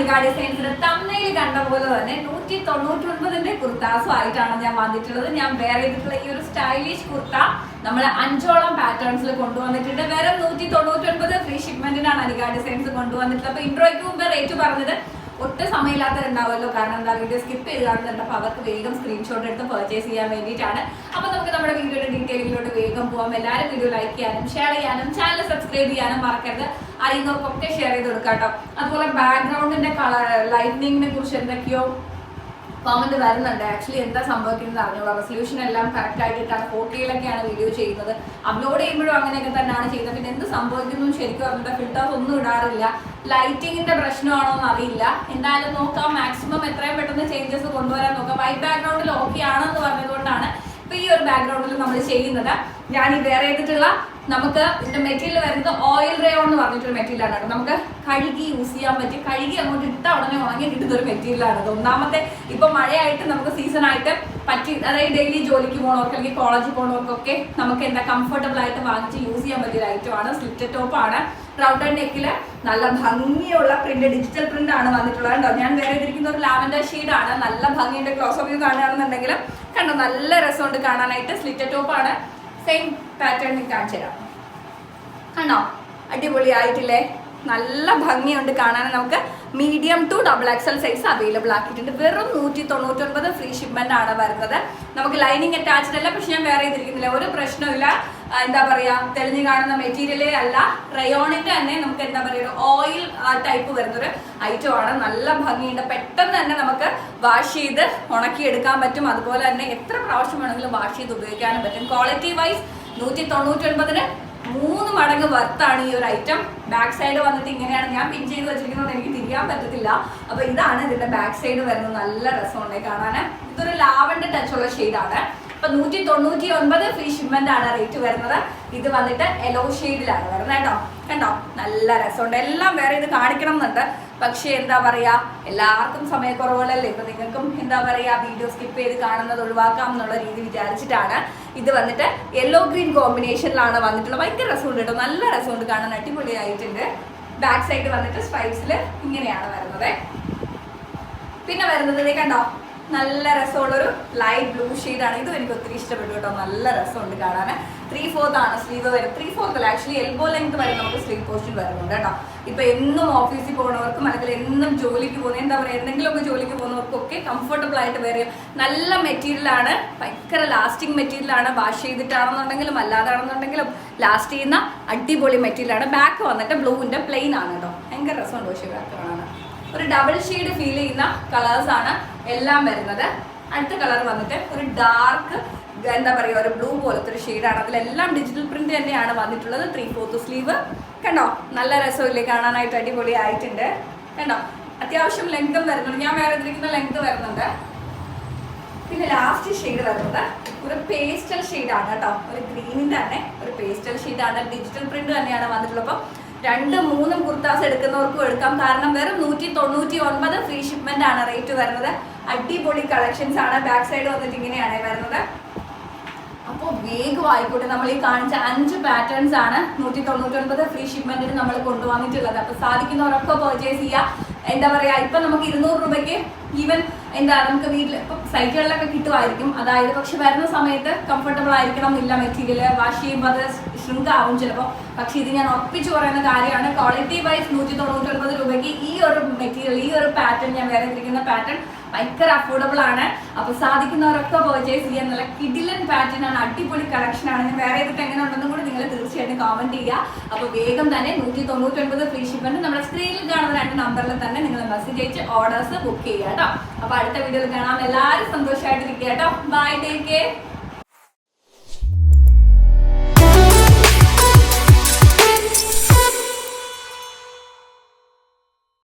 അനിക ഡിസൈൻസിന്റെ തമ്മയിൽ കണ്ട പോലെ തന്നെ നൂറ്റി തൊണ്ണൂറ്റി ഒൻപതിന്റെ കുർത്താസും ആയിട്ടാണ് ഞാൻ വന്നിട്ടുള്ളത്. ഞാൻ വെയർ ചെയ്തിട്ടുള്ള ഈ ഒരു സ്റ്റൈലിഷ് കുർത്ത നമ്മൾ അഞ്ചോളം പാറ്റേൺസിൽ കൊണ്ടുവന്നിട്ടുണ്ട്. വെറും നൂറ്റി തൊണ്ണൂറ്റി ഒൻപത് ഫ്രീ ഷിപ്മെന്റിനാണ് അനിക ഡിസൈൻസ് കൊണ്ടുവന്നിട്ടുള്ളത്. അപ്പൊ ഇൻട്രോയ്ക്ക് മുമ്പ് റേറ്റ് പറഞ്ഞത് ഒട്ടും സമയമില്ലാത്തവരുണ്ടാവുമല്ലോ. കാരണം എന്താ വീഡിയോ സ്കിപ്പ് ചെയ്ത് കാണുന്നുണ്ട് അപ്പൊ അവർക്ക് വേഗം സ്ക്രീൻഷോട്ട് എടുത്ത് പർച്ചേസ് ചെയ്യാൻ വേണ്ടിയിട്ടാണ്. അപ്പോൾ നമുക്ക് നമ്മുടെ വീഡിയോയുടെ ഡീറ്റെയിലിങ്ങിലോട്ട് വേഗം പോകാം എല്ലാവരും വീഡിയോ ലൈക്ക് ചെയ്യാനും ഷെയർ ചെയ്യാനും ചാനൽ സബ്സ്ക്രൈബ് ചെയ്യാനും മറക്കരുത്. അറിയുന്നവർക്കൊക്കെ ഷെയർ ചെയ്ത് കൊടുക്കാം കേട്ടോ. അതുപോലെ ബാക്ക്ഗ്രൗണ്ടിന്റെ കളർ ലൈറ്റിനിങ്ങിനെ കുറിച്ച് എന്തൊക്കെയോ കോമന്റ് വരുന്നുണ്ട്. ആക്ച്വലി എന്താ സംഭവിക്കുന്നത് അറിഞ്ഞോളാം റെസൊല്യൂഷൻ എല്ലാം കറക്റ്റ് ആയിട്ടാണ് ഫോർട്ടിയിലൊക്കെയാണ് വീഡിയോ ചെയ്യുന്നത്. അപ്ലോഡ് ചെയ്യുമ്പോഴും അങ്ങനെയൊക്കെ തന്നെയാണ് ചെയ്യുന്നത്. പിന്നെ എന്ത് സംഭവിക്കുന്നു ശരിക്കും അവരുടെ ഫിൽറ്റേഴ്സ് ഒന്നും ഇടാറില്ല. ലൈറ്റിങ്ങിന്റെ പ്രശ്നമാണോ എന്ന് അറിയില്ല. എന്തായാലും നോക്കാം. മാക്സിമം എത്രയും പെട്ടെന്ന് ചേഞ്ചസ് കൊണ്ടുവരാൻ നോക്കാം. വൈറ്റ് ബാക്ക്ഗ്രൗണ്ടിൽ ഓക്കെ ആണെന്ന് പറഞ്ഞതുകൊണ്ടാണ് ഇപ്പൊ ഈ ഒരു ബാക്ക്ഗ്രൗണ്ടിൽ നമ്മൾ ചെയ്യുന്നത്. ഞാൻ ഈ വേറെ ചെയ്തിട്ടുള്ള നമുക്ക് ഇതിന്റെ മെറ്റീരിയൽ വരുന്നത് ഓയിൽ റേയോൺ എന്ന് പറഞ്ഞിട്ടൊരു മെറ്റീരിയൽ ആണ്. നമുക്ക് കഴുകി യൂസ് ചെയ്യാൻ പറ്റും കഴുകി അങ്ങോട്ട് ഇട്ട ഉടനെ ഉണങ്ങി കിട്ടുന്ന ഒരു മെറ്റീരിയലാണ് ഒന്നാമത്തെ ഇപ്പൊ മഴയായിട്ട് നമുക്ക് സീസൺ ആയിട്ട് പറ്റി അതായത് ഡെയിലി ജോലിക്ക് പോകണവർക്ക് അല്ലെങ്കിൽ കോളേജിൽ പോകണവർക്കൊക്കെ നമുക്ക് എന്താ കംഫർട്ടബിൾ ആയിട്ട് വാങ്ങിച്ച് യൂസ് ചെയ്യാൻ പറ്റിയ ഒരു ഐറ്റം ആണ്. സ്ലിറ്റ് ടോപ്പ് ആണ്. റൗണ്ട് ആൻഡ് നെക്കിൽ നല്ല ഭംഗിയുള്ള പ്രിന്റ് ഡിജിറ്റൽ പ്രിന്റ് ആണ് വന്നിട്ടുള്ളത് ഞാൻ വേറെ ഇരിക്കുന്ന ഒരു ലാവൻഡർ ആണ്. നല്ല ഭംഗിയുടെ ക്ലോസ് വ്യൂ കാണുകയാണെന്നുണ്ടെങ്കിൽ കണ്ടോ? നല്ല രസമുണ്ട് കാണാനായിട്ട്. സ്ലിറ്റ് ടോപ്പ് ആണ്. സെയിം പാറ്റേൺ കാണിച്ചു തരാം കണ്ടോ? അടിപൊളിയായിട്ടില്ലേ? നല്ല ഭംഗിയുണ്ട് കാണാൻ. നമുക്ക് medium to double XL size available ആക്കിയിട്ടുണ്ട്. വെറും നൂറ്റി തൊണ്ണൂറ്റൊൻപത് ഫ്രീ ഷിപ്മെന്റ് ആണ് വരുന്നത്. നമുക്ക് ലൈനിങ് അറ്റാച്ച്ഡ് അല്ല പക്ഷെ ഞാൻ വേറെ ചെയ്തിരിക്കുന്നില്ല ഒരു പ്രശ്നമില്ല എന്താ പറയാ തെളിഞ്ഞു കാണുന്ന മെറ്റീരിയലേ അല്ല. റയോണിന്റെ തന്നെ നമുക്ക് എന്താ പറയുക ഓയിൽ ടൈപ്പ് വരുന്ന ഒരു ഐറ്റം ആണ്. നല്ല ഭംഗിയുണ്ട്. പെട്ടെന്ന് തന്നെ നമുക്ക് വാഷ് ചെയ്ത് ഉണക്കിയെടുക്കാൻ പറ്റും. അതുപോലെ തന്നെ എത്ര പ്രാവശ്യം വേണമെങ്കിലും വാഷ് ചെയ്ത് ഉപയോഗിക്കാനും പറ്റും. ക്വാളിറ്റി വൈസ് നൂറ്റി തൊണ്ണൂറ്റി ഒൻപതിന് മൂന്ന് മടങ്ങ് വർത്താണ് ഈ ഒരു ഐറ്റം ബാക്ക് സൈഡ് വന്നിട്ട് ഇങ്ങനെയാണ് ഞാൻ പിൻ ചെയ്ത് വെച്ചിരിക്കുന്നത്. എനിക്ക് തിരിയാൻ പറ്റത്തില്ല. അപ്പൊ ഇതാണ് ഇതിന്റെ ബാക്ക് സൈഡ് വരുന്നത്. നല്ല രസമുണ്ട് കാണാൻ ഇതൊരു ലാവൻഡർ ടച്ച് ഉള്ള ഷെയ്ഡാണ് അപ്പൊ നൂറ്റി തൊണ്ണൂറ്റി ഒൻപത് ഫ്രീ ഷിപ്മെന്റ് ആണ് റേറ്റ് വരുന്നത്. ഇത് വന്നിട്ട് യെല്ലോ ഷെയ്ഡിലാണ് വരുന്നത് കേട്ടോ. കണ്ടോ? നല്ല രസമുണ്ട് എല്ലാം വേറെ ഇത് കാണിക്കണം എന്നുണ്ട് പക്ഷേ എന്താ പറയാ എല്ലാവർക്കും സമയക്കുറവുകളല്ലേ? ഇപ്പൊ നിങ്ങൾക്കും എന്താ പറയാ വീഡിയോ സ്കിപ്പ് ചെയ്ത് കാണുന്നത് ഒഴിവാക്കാം എന്നുള്ള രീതി വിചാരിച്ചിട്ടാണ് ഇത് വന്നിട്ട് യെല്ലോ ഗ്രീൻ കോമ്പിനേഷനിലാണ് വന്നിട്ടുള്ളത്. ഭയങ്കര രസമുണ്ട് കേട്ടോ. നല്ല രസമുണ്ട് കാണാൻ. അടിപൊളിയായിട്ടുണ്ട്. ബാക്ക് സൈഡ് വന്നിട്ട് സ്ട്രൈപ്സിൽ ഇങ്ങനെയാണ് വരുന്നത്. പിന്നെ വരുന്നത് കണ്ടോ? നല്ല രസമുള്ളൊരു ലൈറ്റ് ബ്ലൂ ആണ്. ഇതും എനിക്ക് ഒത്തിരി ഇഷ്ടപ്പെട്ടു കേട്ടോ. നല്ല രസമുണ്ട് കാണാൻ ത്രീ ഫോർത്ത് ആണ് സ്ലീവ് വരും ത്രീ ഫോർത്ത് അല്ല ആക്ച്വലി എൽബോ ലെങ്ത് വരെ നമുക്ക് സ്ലീവ് പോസ്റ്റിൽ വരുന്നുണ്ട് കേട്ടോ. ഇപ്പൊ എന്നും ഓഫീസിൽ പോകുന്നവർക്കും അല്ലെങ്കിൽ എന്നും ജോലിക്ക് പോകുന്ന എന്താ പറയുക എന്തെങ്കിലുമൊക്കെ ജോലിക്ക് പോകുന്നവർക്കൊക്കെ കംഫർട്ടബിൾ ആയിട്ട് വരും നല്ല മെറ്റീരിയൽ ആണ്. ഭയങ്കര ലാസ്റ്റിംഗ് മെറ്റീരിയൽ ആണ്. വാഷ് ചെയ്തിട്ടാണെന്നുണ്ടെങ്കിലും അല്ലാതാണെന്നുണ്ടെങ്കിലും ലാസ്റ്റ് ചെയ്യുന്ന അടിപൊളി മെറ്റീരിയൽ ആണ്. ബാക്ക് വന്നിട്ട് ബ്ലൂവിന്റെ പ്ലെയിൻ ആണ് കേട്ടോ. ഭയങ്കര രസമുണ്ട് പക്ഷേ ബാക്ക് കാണാൻ ഒരു ഡബിൾ ഷെയ്ഡ് ഫീൽ ചെയ്യുന്ന കളേഴ്സ് ആണ് എല്ലാം വരുന്നത്. അടുത്ത കളർ വന്നിട്ട് ഒരു ഡാർക്ക് എന്താ പറയുക ഒരു ബ്ലൂ പോലത്തെ ഒരു ഷെയ്ഡാണ് അതിലെല്ലാം ഡിജിറ്റൽ പ്രിന്റ് തന്നെയാണ് വന്നിട്ടുള്ളത്. ത്രീ ഫോർത്ത് സ്ലീവ് കണ്ടോ? നല്ല രസമില്ലേ കാണാനായിട്ട് അടിപൊളി ആയിട്ടുണ്ട് കണ്ടോ? അത്യാവശ്യം ലെങ്തും വരുന്നുണ്ട്. ഞാൻ വേറെ ഇതിരിക്കുന്ന ലെങ്ത് വരുന്നുണ്ട്. പിന്നെ ലാസ്റ്റ് ഷെയ്ഡ് വരുന്നത് ഒരു പേസ്റ്റൽ ഷെയ്ഡാണ് കേട്ടോ. ഒരു ഗ്രീനിന്റെ തന്നെ ഒരു പേസ്റ്റൽ ഷെയ്ഡാണ് ഡിജിറ്റൽ പ്രിന്റ് തന്നെയാണ് വന്നിട്ടുള്ളത്. അപ്പം രണ്ട് മൂന്നും കുർത്താസ് എടുക്കുന്നവർക്കും എടുക്കാം. കാരണം വെറും നൂറ്റി തൊണ്ണൂറ്റി ഒൻപത് ഫ്രീ ഷിപ്മെന്റ് ആണ് റേറ്റ് വരുന്നത്. അടിപൊളി കളക്ഷൻസ് ആണ്. ബാക്ക് സൈഡ് വന്നിട്ട് ഇങ്ങനെയാണ് വരുന്നത്. അപ്പോൾ വേഗം ആയിക്കോട്ടെ. നമ്മൾ ഈ കാണിച്ച അഞ്ച് പാറ്റേൺസ് ആണ് നൂറ്റി തൊണ്ണൂറ്റി ഒൻപത് ഫ്രീ ഷിപ്മെന്റിന് നമ്മൾ കൊണ്ടുവന്നിട്ടുള്ളത്. അപ്പൊ സാധിക്കുന്നവരൊക്കെ പർച്ചേസ് ചെയ്യുക എന്താ പറയാ ഇപ്പൊ നമുക്ക് ഇരുന്നൂറ് രൂപയ്ക്ക് ഈവൻ എന്താ നമുക്ക് വീട്ടിൽ ഇപ്പൊ സൈറ്റുകളിലൊക്കെ കിട്ടുമായിരിക്കും. അതായത് പക്ഷെ വരുന്ന സമയത്ത് കംഫർട്ടബിൾ ആയിരിക്കണം എന്നില്ല മെറ്റീരിയൽ വാഷ് ചെയ്യുമ്പോൾ അത് ആവും ചിലപ്പോൾ. പക്ഷെ ഇത് ഞാൻ ഒപ്പിച്ചു പറയുന്ന കാര്യമാണ്. ക്വാളിറ്റി വൈസ് നൂറ്റി തൊണ്ണൂറ്റി ഒൻപത് രൂപയ്ക്ക് ഈ ഒരു മെറ്റീരിയൽ ഈ ഒരു പാറ്റേൺ ഞാൻ വേറെ ഇരിക്കുന്ന പാറ്റേൺ ഭയങ്കര അഫോർഡബിൾ ആണ്. അപ്പൊ സാധിക്കുന്നവരൊക്കെ പർച്ചേസ് ചെയ്യാൻ നല്ല കിഡിലൻ പാറ്റേൺ ആണ് അടിപൊളി കളക്ഷൻ ആണ്. ഞാൻ വേറെ ഏതൊക്കെ എങ്ങനെ ഉണ്ടെന്നും കൂടി നിങ്ങൾ തീർച്ചയായിട്ടും കമന്റ് ചെയ്യുക. അപ്പൊ വേഗം തന്നെ നൂറ്റി തൊണ്ണൂറ്റി ഒൻപത് ഫ്രീ ഷിപ്പിന് നമ്മുടെ സ്ക്രീനിൽ കാണുന്ന രണ്ട് നമ്പറിൽ തന്നെ നിങ്ങൾ മെസ്സേജ് അയച്ച് ഓർഡേഴ്സ് ബുക്ക് ചെയ്യുക കേട്ടോ. അപ്പൊ അടുത്ത വീഡിയോയിൽ കാണാം. എല്ലാവരും സന്തോഷമായിട്ടിരിക്കുക കേട്ടോ. Bye take care